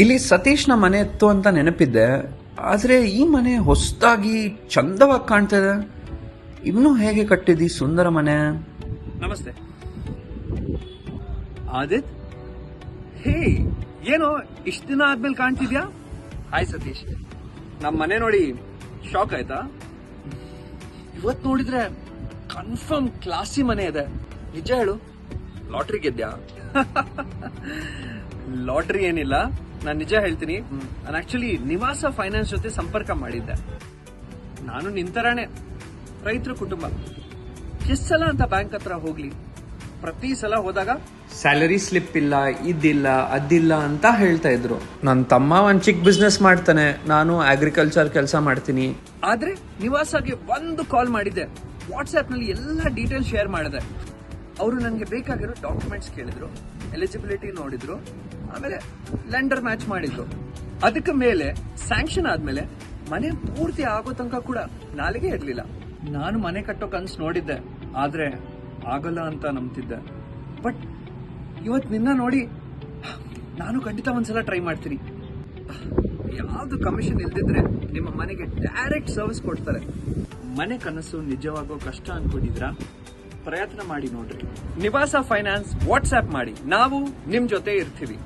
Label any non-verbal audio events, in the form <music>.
ಇಲ್ಲಿ ಸತೀಶ್ನ ಮನೆ ಇತ್ತು ಅಂತ ನೆನಪಿದ್ದೆ ಆದರೆ ಈ ಮನೆ ಹೊಸದಾಗಿ ಚಂದವಾಗಿ ಕಾಣ್ತಾ ಇದೆ. ಇನ್ನು ಹೇಗೆ ಕಟ್ಟಿದಿ ಸುಂದರ ಮನೆ. ನಮಸ್ತೆ. ಆದಿತ್? ಹೇ ಏನೋ ಇಷ್ಟ ದಿನ ಆದ್ಮೇಲೆ ಕಾಣ್ತಿದ್ಯಾ? ಹಾಯ್ ಸತೀಶ್. ನಮ್ಮ ಮನೆ ನೋಡಿ ಶಾಕ್ ಆಯ್ತಾ? ಇವತ್ ನೋಡಿದ್ರೆ ಕನ್ಫರ್ಮ್ ಕ್ಲಾಸಿ ಮನೆ ಇದೆ. ನಿಜ ಹೇಳು. ಲಾಟ್ರಿ ಗೆದ್ಯಾ? <laughs> ಲಾಟ್ರಿ ಏನಿಲ್ಲ. ನಾನು ನಿಜ ಹೇಳ್ತೀನಿ. ನಾನು ಆಕ್ಚುಲಿ ನಿವಾಸ ಫೈನಾನ್ಸ್ ಜೊತೆ ಸಂಪರ್ಕ ಮಾಡಿದ್ದೆ. ನಾನು ನಿಂತರಾಣೆ ರೈತರ ಕುಟುಂಬ. ಎಷ್ಟು ಸಲ ಅಂತ ಬ್ಯಾಂಕ್ ಹತ್ರ ಹೋಗ್ಲಿ? ಪ್ರತಿ ಸಲ ಹೋದಾಗ ಸ್ಯಾಲರಿ ಸ್ಲಿಪ್ ಇಲ್ಲ ಇದಿಲ್ಲ ಅದಿಲ್ಲ ಅಂತ ಹೇಳ್ತಾ ಇದ್ರು. ನನ್ನ ತಮ್ಮ ಒಂದ್ ಚಿಕ್ಕ ಬಿಸ್ನೆಸ್ ಮಾಡ್ತಾನೆ. ನಾನು ಅಗ್ರಿಕಲ್ಚರ್ ಕೆಲಸ ಮಾಡ್ತೀನಿ. ಆದ್ರೆ ನಿವಾಸಗೆ ಒಂದು ಕಾಲ್ ಮಾಡಿದ್ದೆ. ವಾಟ್ಸ್ಆಪ್ನಲ್ಲಿ ಎಲ್ಲ ಡೀಟೇಲ್ ಶೇರ್ ಮಾಡಿದೆ. ಅವರು ನನಗೆ ಬೇಕಾಗಿರೋ ಡಾಕ್ಯುಮೆಂಟ್ಸ್ ಕೇಳಿದ್ರು ಎಲಿಜಿಬಿಲಿಟಿ ನೋಡಿದ್ರು, ಆಮೇಲೆ ಲೆಂಡರ್ ಮ್ಯಾಚ್ ಮಾಡಿದ್ರು. ಅದಕ್ಕೆ ಮೇಲೆ ಸ್ಯಾಂಕ್ಷನ್ ಆದ್ಮೇಲೆ ಮನೆ ಪೂರ್ತಿ ಆಗೋ ತನಕ ಕೂಡ ನಾಲಿಗೆ ಇರ್ಲಿಲ್ಲ. ನಾನು ಮನೆ ಕಟ್ಟೋ ಕನ್ಸು ನೋಡಿದ್ದೆ, ಆದ್ರೆ ಆಗಲ್ಲ ಅಂತ ನಂಬ್ತಿದ್ದೆ. ಬಟ್ ಇವತ್ತು ನಿನ್ನ ನೋಡಿ ನಾನು ಖಂಡಿತ ಒಂದ್ಸಲ ಟ್ರೈ ಮಾಡ್ತೀನಿ. ಯಾವ್ದು ಕಮಿಷನ್ ಇಲ್ದಿದ್ರೆ ನಿಮ್ಮ ಮನೆಗೆ ಡೈರೆಕ್ಟ್ ಸರ್ವಿಸ್ ಕೊಡ್ತಾರೆ. ಮನೆ ಕನಸು ನಿಜವಾಗೋ ಕಷ್ಟ ಅನ್ಕೊಂಡಿದ್ರಾ ಪ್ರಯತ್ನ ಮಾಡಿ ನೋಡ್ರಿ. ನಿವಾಸ ಫೈನಾನ್ಸ್ ವಾಟ್ಸ್ಆಪ್ ಮಾಡಿ. ನಾವು ನಿಮ್ ಜೊತೆ ಇರ್ತೀವಿ.